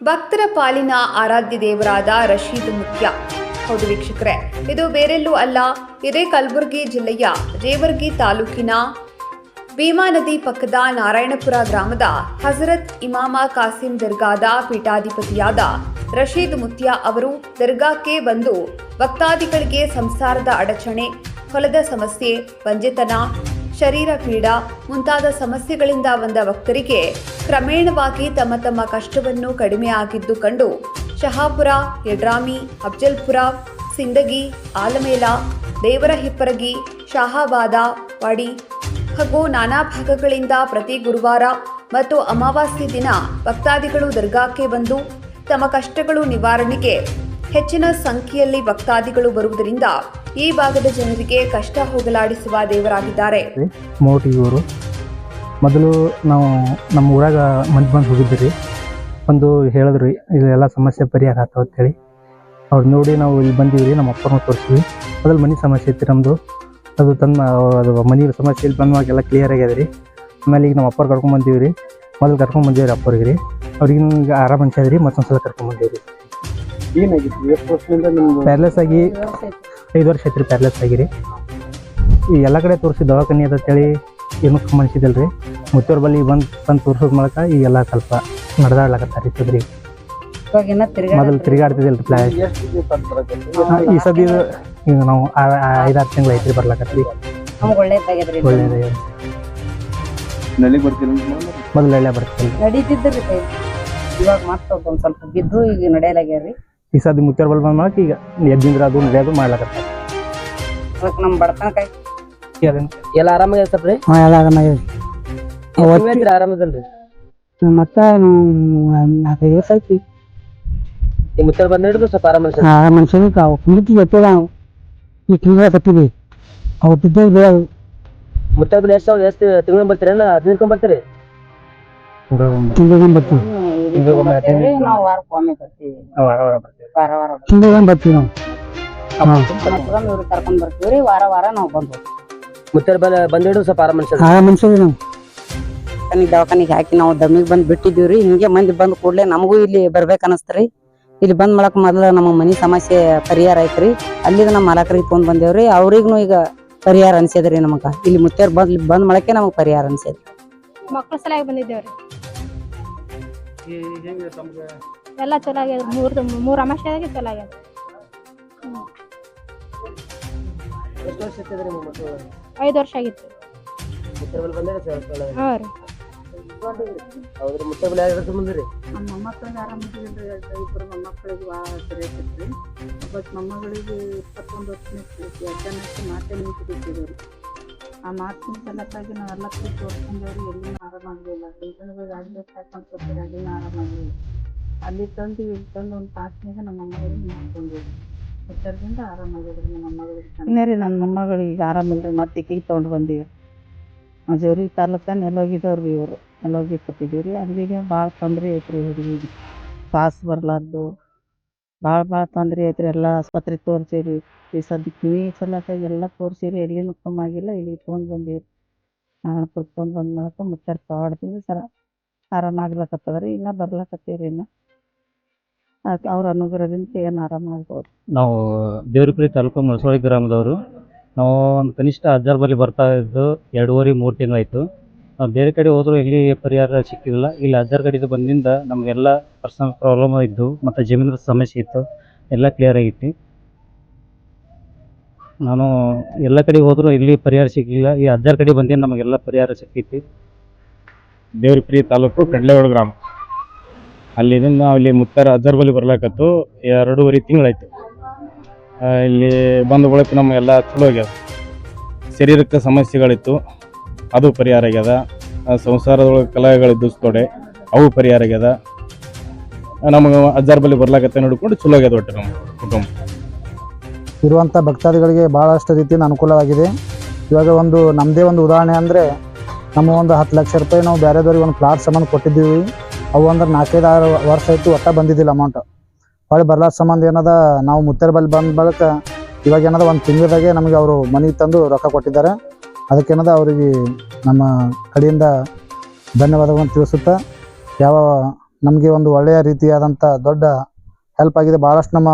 ಭಕ್ತರ ಪಾಲಿನ ಆರಾಧ್ಯ ದೇವರಾದ ರಶೀದ್ ಮುಖ್ಯ. ಹೌದು ವೀಕ್ಷಕರೇ, ಇದು ಬೇರೆಲ್ಲೂ ಅಲ್ಲ, ಇದೇ ಕಲಬುರಗಿ ಜಿಲ್ಲೆಯ ದೇವರ್ಗಿ ತಾಲೂಕಿನ ಭೀಮಾ ನದಿ ಪಕ್ಕದ ನಾರಾಯಣಪುರ ಗ್ರಾಮದ ಹಜರತ್ ಇಮಾಮ ಕಾಸಿಂ ದರ್ಗಾದ ಪೀಠಾಧಿಪತಿಯಾದ ರಶೀದ್ ಮುತ್ಯ ಅವರು ದರ್ಗಾಕ್ಕೆ ಬಂದು ಭಕ್ತಾದಿಗಳಿಗೆ ಸಂಸಾರದ ಅಡಚಣೆ, ಹೊಲದ ಸಮಸ್ಯೆ, ಬಂಜೆತನ ಶರೀರ ಪೀಡ ಮುಂತಾದ ಸಮಸ್ಯೆಗಳಿಂದ ಬಂದ ಭಕ್ತರಿಗೆ ಕ್ರಮೇಣವಾಗಿ ತಮ್ಮ ತಮ್ಮ ಕಷ್ಟವನ್ನು ಕಡಿಮೆ ಆಗಿದ್ದು ಕಂಡು ಶಹಾಪುರ ಯಡ್ರಾಮಿ ಅಫ್ಜಲ್ಪುರ, ಸಿಂದಗಿ, ಆಲಮೇಲ ದೇವರ ಹಿಪ್ಪರಗಿ ಶಹಾಬಾದ, ವಾಡಿ ಹಾಗೂ ನಾನಾ ಭಾಗಗಳಿಂದ ಪ್ರತಿ ಗುರುವಾರ ಮತ್ತು ಅಮಾವಾಸ್ಯೆ ದಿನ ಭಕ್ತಾದಿಗಳು ದರ್ಗಾಕ್ಕೆ ಬಂದು ತಮ್ಮ ಕಷ್ಟಗಳು ನಿವಾರಣೆಗೆ ಹೆಚ್ಚಿನ ಸಂಖ್ಯೆಯಲ್ಲಿ ಭಕ್ತಾದಿಗಳು ಬರುವುದರಿಂದ ಈ ಭಾಗದ ಜನರಿಗೆ ಕಷ್ಟ ಹೋಗಲಾಡಿಸುವ ದೇವರಾಗಿದ್ದಾರೆ. ಮೋಟಿಯೂರು ಮೊದಲು ನಾವು ನಮ್ಮ ಊರಾಗ ಮಂದಿ ಬಂದು ಹೋಗಿದ್ರಿ. ಒಂದು ಹೇಳಿದ್ರಿ ಇದೆಲ್ಲ ಸಮಸ್ಯೆ ಪರಿಹಾರ ಆತಾವ ಅಂತೇಳಿ. ಅವ್ರು ನೋಡಿ ನಾವು ಇಲ್ಲಿ ಬಂದೀವಿ ನಮ್ಮ ಅಪ್ಪನ ತೋರಿಸ್ತೀವಿ ಅದ್ರಲ್ಲಿ ಮನೆ ಸಮಸ್ಯೆ ಐತಿ ನಮ್ಮದು ಅದು ತನ್ನ ಅದು ಮನೆ ಸಮಸ್ಯೆ ಇಲ್ಲಿ ಎಲ್ಲ ಕ್ಲಿಯರ್ ಆಗ್ಯದ ರೀ ಆಮೇಲೆ ಈಗ ನಮ್ಮ ಅಪ್ಪರು ಕರ್ಕೊಂಡ್ ಬಂದೀವಿ ರೀ ಮೊದಲು ಕರ್ಕೊಂಡ್ ಬಂದೀವಿ ರೀ ಅಪ್ಪರಿಗೆ ರೀ ಅವ್ರಿಗೆ ಹಿಂಗೆ ಆರಾಮ ಅನ್ಸ್ಯದ ರೀ ಮತ್ತೊಂದು ಸಲ ಕರ್ಕೊಂಡ್ ಬಂದೀವಿ ರೀ ಏನಾಗಿತ್ತು? ಎಷ್ಟು ವರ್ಷದಿಂದ ನಿಮ್ದು ಪ್ಯಾರ್ಲೆಸ್ ಆಗಿ ಐದು ವರ್ಷ ಐತ್ರಿ ಪ್ಯಾರ್ಲೆಸ್ ಆಗಿರಿ. ಈ ಎಲ್ಲ ಕಡೆ ತೋರಿಸಿ ದವಾಖಾನೆ ಅದ ಅಂತೇಳಿ ಏನೂ ಮನ್ಸಿದಿಲ್ಲ ರೀ ಮುತ್ತೂರ್ ಬಲ್ಲಿ ಬಂದು ಬಂದು ತೋರ್ಸೋದ್ ಮೂಲಕ ಎಲ್ಲ ಸ್ವಲ್ಪ ನಡೆದಾಡ್ಲಕತ್ತಾರಿ ಸದ್ರಿ ಮೊದಲು ತಿರುಗಾಡ್ತಿದ್ದಿಲ್ಲ ರೀ? ಈ ಸದ್ಯ ಇದು ಈಗ ನಾವು ಐದಾರು ತಿಂಗಳು ಐತ್ರಿ ಬರ್ಲಕತ್ರಿ. ನಮ್ಗೆ ಒಳ್ಳೇದಾಗ್ಯದ್ರಿ? ಮೊದಲು ಎಳ್ಳೆ ಬರ್ತಿಲ್ಲ ನಡೀತಿದ್ರಿ ಇವಾಗ ಮತ್ತೆ ಒಂದ್ ಸ್ವಲ್ಪ ಬಿದ್ದು ಈಗ ನಡೆಯಲಾಗ್ಯಾರ್ರಿ ಈ ಸದ್ಯ ಮುತ್ತೂರ್ ಬಲ್ ಬಂದ ಮೂಲಕ ಈಗ ಎದ್ದಿಂದ್ರ ಅದು ನಡೆಯೋದು ಮಾಡ್ಲಾಕತ್ತ ಅದಕ್ಕೆ ನಮ್ ಬಡತನ ಕೈ ಎಲ್ಲ ಆರಾಮಾಗಿರ್ತಪ್ರಿ ಹಾಂ ಎಲ್ಲ ಆರಾಮಾಗಿದೆ ಆರಾಮದಲ್ರಿ? ಮತ್ತೆ ನಾಲ್ಕೈದು ವರ್ಷ ಐತಿ ಈ ಬಂದ್ ಹಿಡಿದು ಸ್ವಲ್ಪ ಆರಾಮ ಅನ್ಸತ್ತೆ. ಆ ಮನುಷ್ಯನಿಗೆ ಅವು ಕುಂದಿತಿ ಗೊತ್ತಿಲ್ಲ ನಾವು ಈ ತಿಂಗಳ ಕಟ್ಟಿವಿ ಅವು ತಿದ್ದ ಮುತ್ತಲ್ ಬಂದ್ ಎಷ್ಟು ಎಷ್ಟು ತಿಂಗಳು ಬರ್ತೀರಿ ಹದಿನೈದು ಬರ್ತೀರಿ? ತಿಂಗಳ ಬರ್ತೀವಿ. ನಾವ್ ವಾರ ವಾರ ಬರ್ತೀವಿ. ನಾವು. ಬರ್ತೀವಿ ಇವ್ರಿಗೆ ಕರ್ಕೊಂಡ್ ಬರ್ತೀವ್ರಿ ವಾರ ವಾರ ನಾವ್ ಬಂದು ಮುತ್ತಲ್ ಬಂದ್ ಬಂದ್ ಹಿಡಿದು ಸ್ವಲ್ಪ ಆರಾಮ ಅನ್ಸತ್ತೆ. ಆ ಮನುಷ್ಯರಿಗೆ ನಾವು. ದವಾಖಾನಿಗ್ ದವಾಖಾನಿಗೆ ಹಾಕಿ ನಾವು ದಮ್ಮಿಗೆ ಬಂದ್ ಬಿಟ್ಟಿದೀವ್ರಿ ಹಿಂಗೆ ಮಂದಿ ಬಂದ್ ಕೂಡ್ಲೆ ನಮಗೂ ಇಲ್ಲಿ ಬರ್ಬೇಕು ಅನಸ್ತ್ರಿ ಇಲ್ಲಿ ಬಂದ್ ಮಾಡಕ್ ಮೊದಲ ನಮ್ಮ ಮನಿ ಸಮಸ್ಯೆ ಪರಿಹಾರ ಐತ್ರಿ. ಅಲ್ಲಿದ ನಮ್ಮ ಮಾಲಕರಿಗೆ ತೊಗೊಂಡ್ ಬಂದೇವ್ರಿ ಅವ್ರಿಗೂ ಈಗ ಪರಿಹಾರ ಅನ್ಸೇದ್ರಿ ನಮಗ. ಇಲ್ಲಿ ಮುತ್ತೇರ್ ಬಂದ್ ಬಂದ್ ಮಾಡಕ್ಕೆ ನಮಗ್ ಪರಿಹಾರ ಅನ್ಸೇದ್ರಿ ಮಕ್ಕಳ ಸಲಾಗಿ ಬಂದಿದ್ದೇವ್ರಿ. ಎಲ್ಲ ಚಲೋ ಆಗ್ಯದ ಮೂರ್ ಮೂರು ಅಮಾಸ್ಯೆದಾಗೆ ಚಲೋ ಆಗ್ಯದ ಎಷ್ಟು ವರ್ಷ ಇರ್ತದ್ರಿ ನಿಮ್ಮ? ಐದು ವರ್ಷ ಆಗಿತ್ತು. ಮುತ್ತಲ್ ಬಂದ್ ಬಂದ್ರೆ ಆಗಿದೆ. ಹಾಂ ರೀ. ಹೌದ್ರಿ ಮುತ್ತಲ್ ಬಂದ್ ಯಾರು ಬಂದ್ರಿ ನಮ್ಮ ಮೊಮ್ಮಕ್ಕಳಿಗೆ ಆರಾಮಿದ್ದಿಲ್ರಿ ಇಬ್ಬರು ಮೊಮ್ಮಕ್ಕಳಿಗೆ ಭಾಳ ಸರಿಯಾಗಿತ್ತು ಬಟ್ ಮೊಮ್ಮಗಳಿಗೆ ಇಪ್ಪತ್ತೊಂದು ವರ್ಷ ಅಚಾನಕ್ ಮಾತೆ ನಿಂತಿದ್ದೀವಿ ಆ ಮಾತಿನ ಸಲಕ್ಕಾಗಿ ನಾವೆಲ್ಲ ಕೂತು ತೋರಿಸ್ಕೊಂಡವ್ರಿ ಎಲ್ಲಿನೂ ಆರಾಮಾಗಲಿಲ್ಲ ರೀಸನ್ಗಳು ಹಾಕೊಂಡು ಹಾಕೊಂಡ್ಕೊತೀವಿ ಅಲ್ಲಿನೂ ಆರಾಮಾಗಲಿಲ್ಲ ಅಲ್ಲಿ ತಂದು ಇಲ್ಲಿ ತಂದು ಒಂದು ತಾಸಿನಾಗ ನಮ್ಮ ಮೊಮ್ಮಗಳಿಗೆ ಮಾಡ್ಕೊಂಡಿದ್ವಿ ಅದರಿಂದ ಆರಾಮಾಗಿದ್ರಿ ನಮ್ಮ ಮೊಮ್ಮಗಳಿಗೆ ರೀ ನನ್ನ ಮೊಮ್ಮಗಳಿಗೆ ಆರಾಮಿಲ್ರಿ ಮತ್ತೆ ಕೈ ತೊಗೊಂಡು ಬಂದೀವಿ. ಜೋರಿ ತಾಲೂಕ ನೆಲೋಗಿದವ್ರು ರೀ ಇವರು. ನೆಲೋಗಿ ಕೊಟ್ಟಿದ್ದೀವಿ ರೀ ಅಲ್ಲಿಗೆ ಭಾಳ ತೊಂದರೆ ಐತ್ರಿ ಹುಡುಗಿಗೆ. ಪಾಸ್ ಬರ್ಲಾರ್ದು. ಭಾಳ ಭಾಳ ತೊಂದರೆ ಐತ್ರಿ ಎಲ್ಲ ಆಸ್ಪತ್ರೆಗೆ ತೋರಿಸಿರಿ ಈ ಸದ್ಯ ಕಿವಿ ಸಲಕ ಎಲ್ಲ ತೋರಿಸಿರಿ ಎಲ್ಲಿನೂ ಕಮ್ಮಿ ಆಗಿಲ್ಲ, ಇಲ್ಲಿ ತೊಗೊಂಡು ಬಂದೀವಿ. ನಾನು ಕುತ್ಕೊಂಡು ಬಂದ ಮಾಡಕ್ಕೆ ಮುಚ್ಚಾರ ತಗೊಡ್ತೀವಿ ಸರ ಆರಾಮಾಗ್ಲಕತ್ತದ ರೀ ಇನ್ನ ಬರ್ಲಕತ್ತೀವಿ ಇನ್ನು. ಅದಕ್ಕೆ ಅವ್ರ ಅನುಗ್ರಹದಿಂದ ಏನು ಆರಾಮಾಗ್ಬೋದು ನಾವು ದೇವ್ರಪುರಿ ತಾಲೂಕು ಮಳಸೋಳಿ ಗ್ರಾಮದವರು. ನಾವು ಒಂದು ಕನಿಷ್ಠ ಹಜಾರ್ ಬಲಿ ಬರ್ತಾ ಇದ್ದು ಎರಡೂವರೆ, ಮೂರು ತಿಂಗಳಾಯಿತು ನಾವು ಬೇರೆ ಕಡೆ ಹೋದರೂ ಎಲ್ಲಿ ಪರಿಹಾರ ಸಿಕ್ಕಿಲ್ಲ. ಇಲ್ಲಿ ಹಜಾರ್ ಕಡೆದು ಬಂದಿಂದ ನಮಗೆಲ್ಲ ಪರ್ಸನಲ್ ಪ್ರಾಬ್ಲಮ್ ಇದ್ದು, ಮತ್ತು ಜಮೀನ್ದ ಸಮಸ್ಯೆ ಇತ್ತು, ಎಲ್ಲ ಕ್ಲಿಯರ್ ಆಗಿತ್ತು. ನಾನು ಎಲ್ಲ ಕಡೆ ಹೋದರೂ ಇಲ್ಲಿ ಪರಿಹಾರ ಸಿಗಲಿಲ್ಲ. ಈ ಹಜಾರ್ ಕಡೆ ಬಂದು ನಮಗೆಲ್ಲ ಪರಿಹಾರ ಸಿಕ್ಕೈತಿ ದೇವ್ರಿಪ್ರಿ ತಾಲೂಕು ಕಡ್ಲೆಗೋಡು ಗ್ರಾಮ. ಅಲ್ಲಿಂದ ನಾವು ಇಲ್ಲಿ ಮುತ್ತಾರ ಅಜ್ಜರ್ ಬಳಿ ಬರ್ಲಾಕತ್ತು ಎರಡೂವರೆ ತಿಂಗಳಾಯ್ತು. ಇಲ್ಲಿ ಬಂದ ಬಳಕ ನಮಗೆಲ್ಲ ಚಲೋ ಆಗ್ಯದ ಶರೀರಕ್ಕೆ ಸಮಸ್ಯೆಗಳಿತ್ತು, ಅದು ಪರಿಹಾರ ಆಗ್ಯದ. ಸಂಸಾರದೊಳಗೆ ಕಲಹಗಳಿದ್ದು ತೊಡೆ ಅವು ಪರಿಹಾರ ಆಗ್ಯದ. ನಮಗೆ ಅಜ್ಜಾರ ಬಳಿ ಬರ್ಲಾಕತ್ತೆ ನೋಡಿಕೊಂಡು ಚಲೋ ಆಗ್ಯದ ಒಟ್ಟು ನಮ್ಮ ಕುಟುಂಬ. ಇರುವಂಥ ಭಕ್ತಾದಿಗಳಿಗೆ ಭಾಳಷ್ಟು ರೀತಿಯಿಂದ ಅನುಕೂಲವಾಗಿದೆ. ಇವಾಗ ಒಂದು ನಮ್ಮದೇ ಒಂದು ಉದಾಹರಣೆ ಅಂದರೆ ನಮ್ಮ ಒಂದು ಹತ್ತು ಲಕ್ಷ ರೂಪಾಯಿ ನಾವು ಬೇರೆದವ್ರಿಗೆ ಒಂದು ಪ್ಲಾಟ್ ಸಂಬಂಧ ಕೊಟ್ಟಿದ್ದೀವಿ. ಅವು ಅಂದ್ರೆ ನಾಲ್ಕೈದು ಆರು ವರ್ಷ ಆಯಿತು ಒಟ್ಟ ಬಂದಿದ್ದಿಲ್ಲ ಅಮೌಂಟ್ ಹೊಳೆ ಬರ್ಲಾದ ಸಂಬಂಧ ಏನದ, ನಾವು ಮುತ್ತರ ಬಳಿ ಬಂದ ಬಳಿಕ ಇವಾಗ ಏನದ, ಒಂದು ತಿಂಗಳದಾಗೆ ನಮಗೆ ಅವರು ಮನೆಗೆ ತಂದು ರೊಕ್ಕ ಕೊಟ್ಟಿದ್ದಾರೆ. ಅದಕ್ಕೇನದ ಅವರಿಗೆ ನಮ್ಮ ಕಡೆಯಿಂದ ಧನ್ಯವಾದಗಳನ್ನು ತಿಳಿಸುತ್ತಾ, ಯಾವ ನಮಗೆ ಒಂದು ಒಳ್ಳೆಯ ರೀತಿಯಾದಂಥ ದೊಡ್ಡ ಹೆಲ್ಪ್ ಆಗಿದೆ. ಭಾಳಷ್ಟು ನಮ್ಮ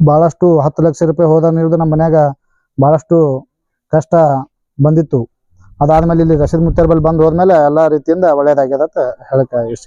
ಭಾಳಷ್ಟು ಹತ್ತು ಲಕ್ಷ ರೂಪಾಯಿ ಹೋದ ನಮ್ಮ ಮನ್ಯಾಗ ಭಾಳಷ್ಟು ಕಷ್ಟ ಬಂದಿತ್ತು. ಅದಾದ್ಮೇಲೆ ಇಲ್ಲಿ ರಶೀದ್ ಮುತ್ತೇರ್ ಬಲ್ಲಿ ಬಂದು ಹೋದ್ಮೇಲೆ ಎಲ್ಲ ರೀತಿಯಿಂದ ಒಳ್ಳೇದಾಗ್ಯದ ಅಂತ ಹೇಳಕ್ಕೆ ಇಷ್ಟ